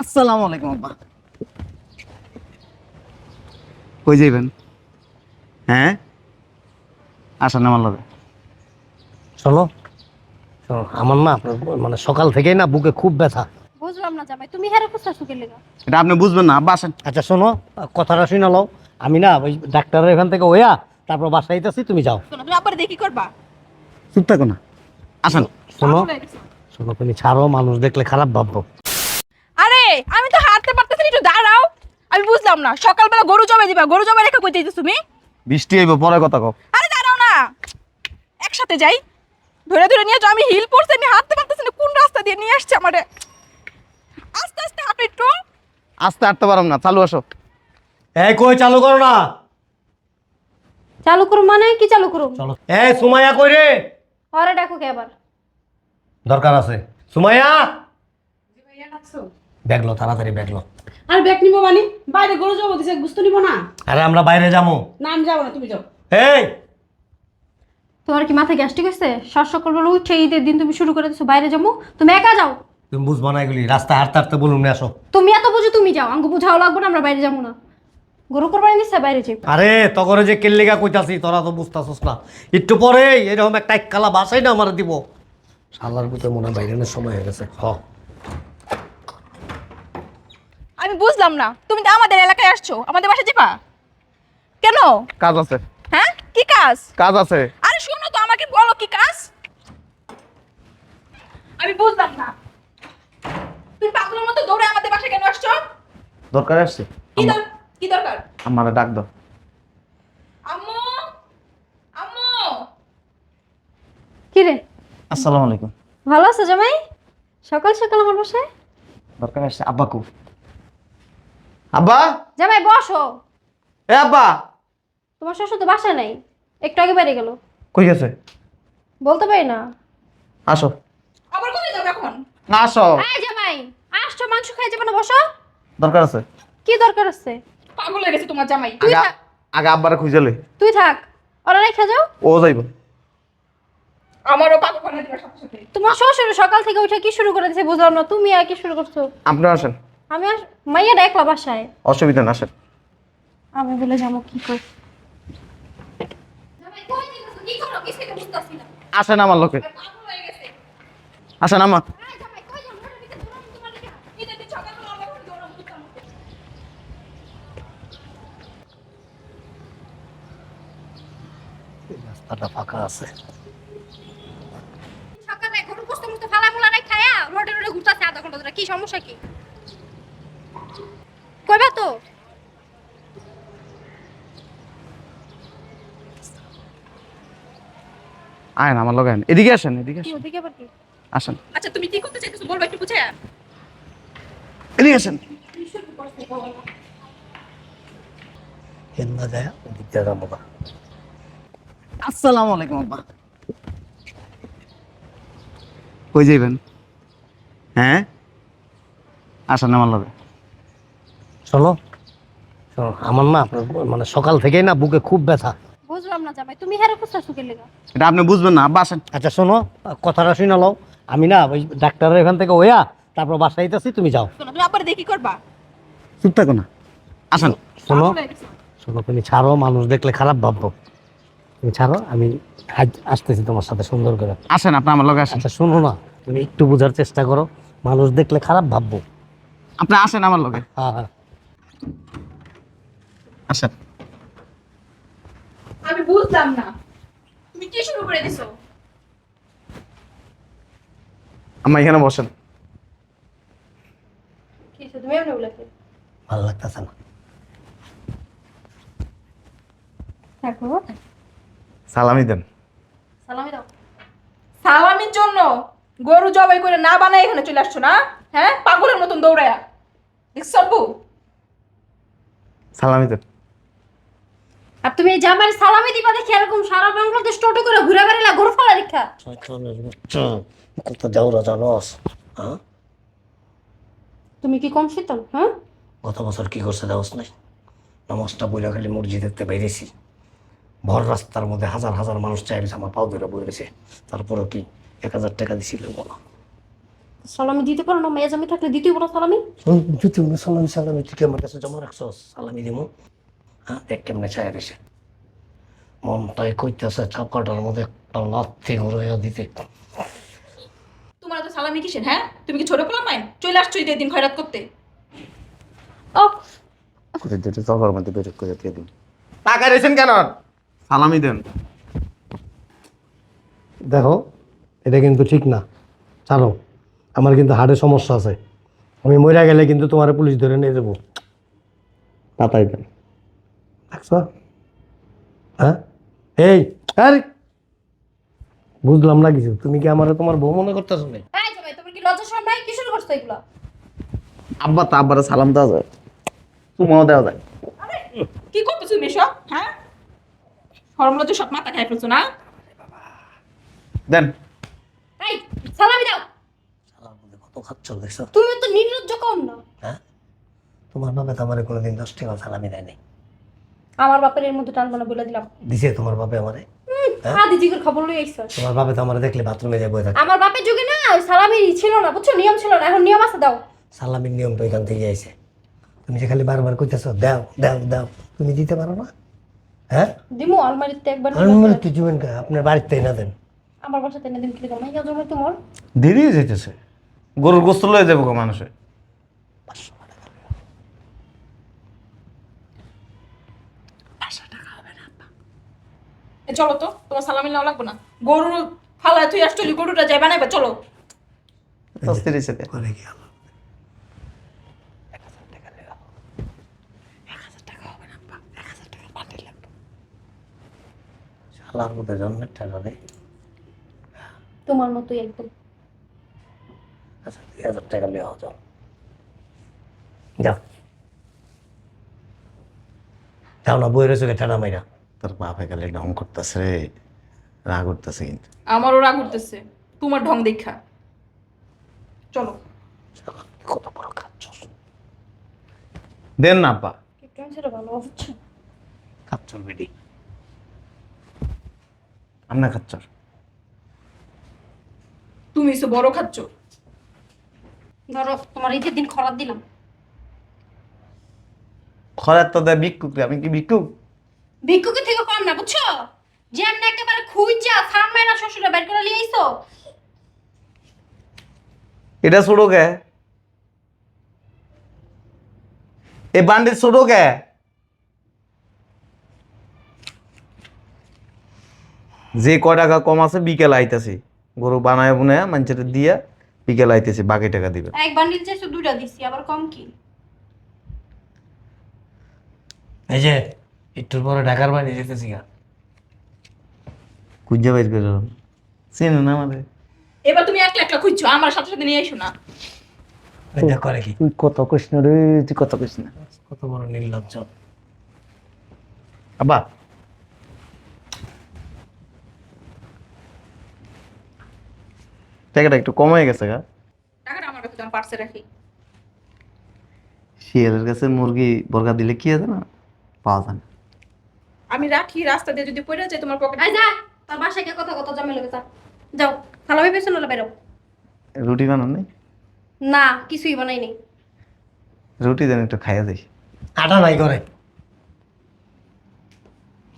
আসসালামু আলাইকুম আব্বা। কই যাইবেন? হ্যাঁ? লগে। শোনো শোনো আমার না আপনার মানে সকাল থেকেই না বুকে খুব ব্যথা। বুঝলাম না জামাই তুমি হেরে লেগা? এটা আপনি বুঝবেন না আব্বা আসেন। আচ্ছা শোনো কথাটা শুনে নাও। আমি না ওই ডাক্তারের এখান থেকে ওয়া তারপর বাসায় আইতাছি তুমি যাও। শোনো তুমি আবার দেখি করবা? চুপ থাকো না। আসেন। শোনো শোনো তুমি ছাড়ো মানুষ দেখলে খারাপ ভাববো। আমি তো হাঁটতে পারতেছি না, একটু দাঁড়াও। আমি বুঝলাম না সকালবেলা গরু জবাই দিবা গরু জবাই রেখে কই তুমি? বৃষ্টি হইব পরে কথা কও। আরে দাঁড়াও না একসাথে যাই। ধরে ধরে নিয়ে যাও আমি হিল পড়ছি আমি হাঁটতে পারতেছি না কোন রাস্তা দিয়ে নিয়ে আসছে আমারে? আস্তে আস্তে হাঁটো একটু। আস্তে হাঁটতে পারম না চালু আসো। এই কই চালু করো না। চালু করো মানে কি চালু করো চলো। এই সুমাইয়া কই রে? পরে দেখো কে আবার? দরকার আছে। সুমাইয়া? ব্যাগলো তাড়াতাড়ি ব্যাগলো আর ব্যাগ নিবো মানে? বাইরে গরু যাব দিছে গুস্ত নিবো না? আরে আমরা বাইরে যাব। না আমি যাব না তুমি যাও। এই! তোমার কি মাথায় গ্যাস্ট্রিক সকালবেলা উঠে ঈদের দিন তুমি শুরু করে দিছো বাইরে যাব। তুমি একা যাও। তুমি বুঝব না এগুলি রাস্তা হাঁটতে হাঁটতে বলুন না আসো। তুমি এত বুঝো তুমি যাও। আমাকে বুঝাও লাগবে না আমরা বাইরে যাব না। গরু কোরবানি দিচ্ছে বাইরে যাই। আরে তখন যে কেল্লিগা কইতাছি তোরা তো বুঝতাছস না। একটু পরে এরকম একটা এক কালা বাসাই না আমার দিব। শালার ভিতরে মনে বাইরের সময় হয়ে গেছে। হ। আমি বুঝলাম না। তুমি তো আমাদের এলাকায় আসছো। আমাদের বাসা যাবা? কেন? কাজ আছে। হ্যাঁ? কি কাজ? কাজ আছে। আরে শোনো তো আমাকে বলো কি কাজ? আমি বুঝলাম না। তুমি পাগলের মতো দৌড়ে আমাদের বাসায় কেন আসছো? দরকার আসছে কি দর- কি দরকার? আমার ডাক দাও। আম্মু! আম্মু! কি রে? আসসালামু আলাইকুম। ভালো আছো জামাই? সকাল সকাল আমার বাসায়? দরকার আসছে আব্বা কু আব্বা? জামাই বসো। এ আব্বা। তোমার শ্বশুর তো বাসায় নাই। একটু আগে বাইরে গেল। কই গেছে? বলতে পারি না। আসো। আবার কোথায় যাবে এখন? আসো। এই জামাই আসছো মাংস খাই যাবে না বসো। দরকার আছে? কি দরকার আছে? পাগল হয়ে গেছে তোমার জামাই। তুই আগে থাক। আগে আব্বারে খুঁজেলে তুই থাক। ওরা রেখে যাও। ও যাইব। আমারও পাগল বানিয়ে দিবে তোমার শ্বশুর সকাল থেকে উঠে কি শুরু করে দিছে বুঝলাম না। তুমি আর কি শুরু করছ? আপনি আসেন। আমি আস মাইয়া একলা বাসায়। অসুবিধা না আসেন। আমি বলে যাব কি কর? আসেন আমার লোকে। আসেন আমা রাস্তাটা ফাঁকা আছে। সকালে গরু কষ্ট মতো ফালা ফুলা নাই খায়া রোডে রোডে ঘুরতাছে আধা ঘণ্টা ধরে। কি সমস্যা কি? কইবা তো? আয়েন আমার আয়েন। এদিকে আসেন এদিকে আসেন। ওদিকে আবার কি? আসেন। আচ্ছা তুমি কি করতে চাইছো বলবা একটু এদিকে আসেন। যায় যাব না আসসালামু আলাইকুম আব্বা। কই যাইবেন? হ্যাঁ? আসেন আমার লগে। শোনো শোনো আমার না আপনার মানে সকাল থেকেই না বুকে খুব ব্যথা। বুঝলাম না জামাই তুমি হেরে খুঁজছো কে লেগা এটা আপনি বুঝবেন না আব্বা আসেন। আচ্ছা শোনো কথাটা শুনে নাও। আমি না ওই ডাক্তারের এখান থেকে ওয়া তারপর বাসায় আইতাছি তুমি যাও। শোনো তুমি আবার দেখি করবা? চুপ থাকো না আসেন। শোনো। শোনো তুমি ছাড়ো মানুষ দেখলে খারাপ ভাববো। তুমি ছাড়ো আমি আজ আসতেছি তোমার সাথে সুন্দর করে। আসেন আপনি আমার লগে আসেন। আচ্ছা শোনো না তুমি একটু বোঝার চেষ্টা করো মানুষ দেখলে খারাপ ভাববো। আপনি আসেন আমার লগে। হ্যাঁ হ্যাঁ। আসেন আমি বুঝলাম না। তুমি কি শুরু করে দিছো? আমার এখানে বসেন। কি তুমি এমনি বলেছে ভালো লাগতেছে না। থাকো সালামি দেন। সালামি দাও। সালামির জন্য গরু জবাই করে না বানাই এখানে চলে আসছো না? হ্যাঁ? পাগলের মতন দৌড়ায়া। দেখছ সালামি দেন। আর তুমি এই জামাই সালামি দিবা দেখি এরকম সারা বাংলাদেশ টোটো করে ঘুরে বেড়ালা গরু ফালা রেখা কত যাওরা জানোস হ্যাঁ? তুমি কি কম শীতল হ্যাঁ? গত বছর কি করছে দেওস নাই? নামাজটা বইলা খালি মুরজি মসজিদেতে বাইরেছি। ভর রাস্তার মধ্যে হাজার হাজার মানুষ চাইছে আমার পাও ধরে বই রয়েছে তারপরেও কি এক হাজার টাকা দিছিল বলো? সালামি দিতে পারো না মেয়ে জামি থাকলে দিতেই পারো সালামি। যদি উনি সালামি সালামি তুই কি আমার কাছে জমা রাখছস? সালামি দিব হ্যাঁ দেখ কেমনে চায় রয়েছে মনটাই কইতেছে চাপাটার মধ্যে একটা লাথি ঘুরাইয়া দিতে। তোমার তো সালামি কিসের হ্যাঁ? তুমি কি ছোট পেলাম মাইন চলে আসছো ঈদের দিন খয়রাত করতে। ও। করে দিতে তখন মধ্যে বের করে দিয়ে দিন। টাকা রেছেন কেন? সালামি দেন। দেখো এটা কিন্তু ঠিক না। ছাড়ো আমার কিন্তু হার্টের সমস্যা আছে। আমি মরে গেলে কিন্তু তোমার পুলিশ ধরে নিয়ে যাব। তাতাই দেন। দেখছ? হ্যাঁ? এই আরে! বুঝলাম না কিছু। তুমি কি আমার তোমার বউ মনে করতেছো না এই জামাই তোমার কি লজ্জা শরম নাই কি শুরু করছ এগুলো? আব্বা তা আব্বারে সালাম দেওয়া যায়। তোমাও দেওয়া যায়। কি করতেছো তুমি এসব? হ্যাঁ? তো সব মাথা খাই ফেলছো না? দেন। এই সালামি দাও। তুমি তো নির্লজ্জ কম না। হ্যাঁ? তোমার বাবা তো আমার কোনোদিন দশ টাকা সালামি দেয়নি আমার বাপের এর মধ্যে টানবো না বলে দিলাম। দিছে তোমার বাপে আমারে? আদি জিগের খবর লই আইছ। তোমার বাপে তো আমার দেখলে বাথরুমে যাব থাকে। আমার বাপের যুগে না ওই ছিল না বুঝছ? নিয়ম ছিল না এখন নিয়ম আছে দাও। সালামির নিয়ম তো এখান থেকে আইছে। তুমি যে খালি বারবার কইতেছো দাও দাও দাও তুমি দিতে পারো না? হ্যাঁ? দিমু আলমারিতে একবার আমি জুবেন কা? আপনার বাড়িতে না দেন। আমার বাসাতে না দিন কি কমাই তোমার দেরি হয়ে যেতেছে গরুর গোস্ত লয়ে যাব গো মানুষে। চলো তো তোমার সালামি নেওয়া লাগবে না। গরু ফালায় তুই আসছলি গরুটা যাই বানাইবা চলো। তোমার মতোই একদম। আচ্ছা দুই হাজার টাকা নেওয়া যাও যাও। যাও। না বইয়ের চোখে টানা মাইরা। তোর বাপে গেলে ঢং করতেছে রে রাগ করতেছে কিন্তু। আমারও রাগ উঠতেছে তোমার ঢং দেখা। চলো। কত বড় খাচ্ছ দেন না আব্বা সেটা ভালো খাচ্ছ বেডি আমনা খাচ্ছ তুমি এসে বড় খাচ্ছ ধরো তোমার ঈদের দিন দিলাম। তো দেয় ভিক্ষুক আমি কি ভিক্ষুক? ভিক্ষুকে থেকে কম না বুঝছ? একেবারে মাইনা শ্বশুরে বের করে আইছো এটা কে? এ বান্ডিল কে? যে ক টাকা কম আছে বিকেল আইতাছি। গরু বানায় বুনায় মানুষের দিয়া বিকেল আইতেছি বাকি টাকা দিবে। এক বান্ডিল চাইছো দুইটা দিছি আবার কম কি? এই যে একটু পরে ঢাকার বাইরে যেতেছি গা। খুঁজে বাইর করে চেনো না আমাদের? এবার তুমি একলা একলা খুঁজছো আমার সাথে সাথে নিয়ে এসো না। এটা করে কি। তুই কত কৃষ্ণ রে তুই কত কৃষ্ণ। কত বড় নির্লজ্জ। আব্বা টাকাটা একটু কম হয়ে গেছে গা। টাকাটা আমার কাছে পার্সে রাখি। শিয়ালের কাছে মুরগি বর্গা দিলে কি আছে না? পাওয়া যায় না। আমি রাখি রাস্তা দিয়ে যদি পড়ে যায় তোমার পকেটে। আই যা তার বাসায় গিয়ে কথা কথা জমে লেগে যা যাও পেছন বেরো। রুটি বানান নেই? না কিছুই বানাই নেই। রুটি দেন একটু খাইয়া যাই আটা নাই করে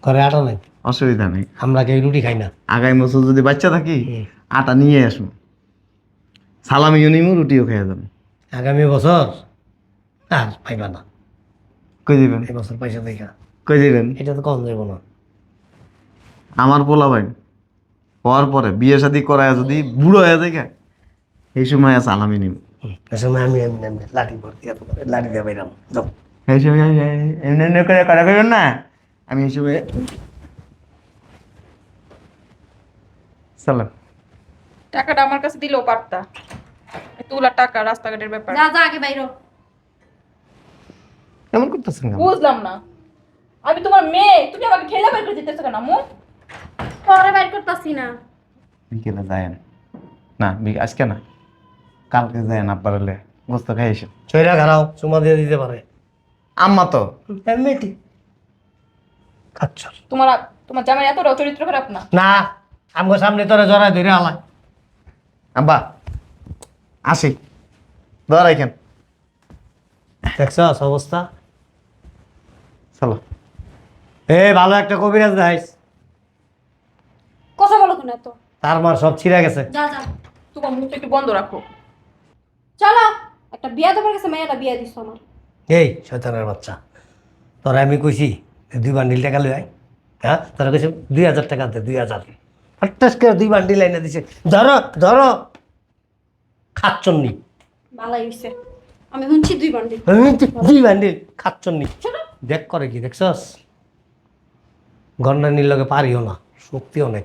ঘরে আটা নাই। অসুবিধা নেই। আমরা কেউ রুটি খাই না। আগামী বছর যদি বাচ্চা থাকি আটা নিয়ে আসব। সালামিও নিমু রুটিও খাইয়া যাব। আগামী বছর? আর পাইবা না। কই দিবেন? এই বছর পয়সা দেখা কই দিবেন? এটা তো কম যাইব না। আমার পোলা ভাই হওয়ার পরে বিয়ে শাদি করায় যদি বুড়ো হয়ে যায় এই সময় আছে আলামি নিব এই সময় আমি এমনি লাঠি ভর্তি করে লাঠি দিয়ে বাইরাম। এই সময় আমি এমনি এমনি করে করা করবেন না? আমি এই সময় সালাম। টাকাটা আমার কাছে দিলেও পারতা। তোলা টাকা রাস্তাঘাটের ব্যাপার। যা যা আগে বাইরো কেমন করতেছেন কেন? বুঝলাম না। আমি তোমার মেয়ে তুমি আমাকে ঠেলা বের করে দিতেছো কেন আম্মু? পরে বাইর করতাছি না। বিকেলে যায় না আজকে না কালকে যায় না পারলে গোস্ত খাই এসে। চৈরা খারাও চুমা দিয়ে দিতে পারে। আম্মা তো। এমনিটি খাচ্ছ। তোমার তোমার জামাই এতটাও চরিত্র খারাপ না? না আমগো সামনে তোরা জড়াই ধরে আলায়। আব্বা আসি। ধর এখান দেখছ অবস্থা? চলো। এ ভালো একটা কবিরাজ দেখাইস। কথা বলো কেন এত? তার মার সব ছিঁড়ে গেছে। যা যা তোমার মুখটা একটু বন্ধ রাখো। চলো একটা বিয়া দেবার কাছে মেয়েটা বিয়া দিছো আমার। এই শয়তানের বাচ্চা। তোরা আমি কইছি দুই বান্ডিল টাকা লই আয়। হ্যাঁ তোরা কইছি দুই হাজার টাকা দে দুই হাজার। হঠাৎ করে দুই বান্ডিল আইনা দিছে। ধরো ধরো। খাচ্চন্নি। ভালাই হইছে। আমি শুনছি দুই বান্ডিল। দুই বান্ডিল খাচ্চন্নি। দেখ করে কি দেখছস? গন্ডানির লগে পারিও না শক্তি অনেক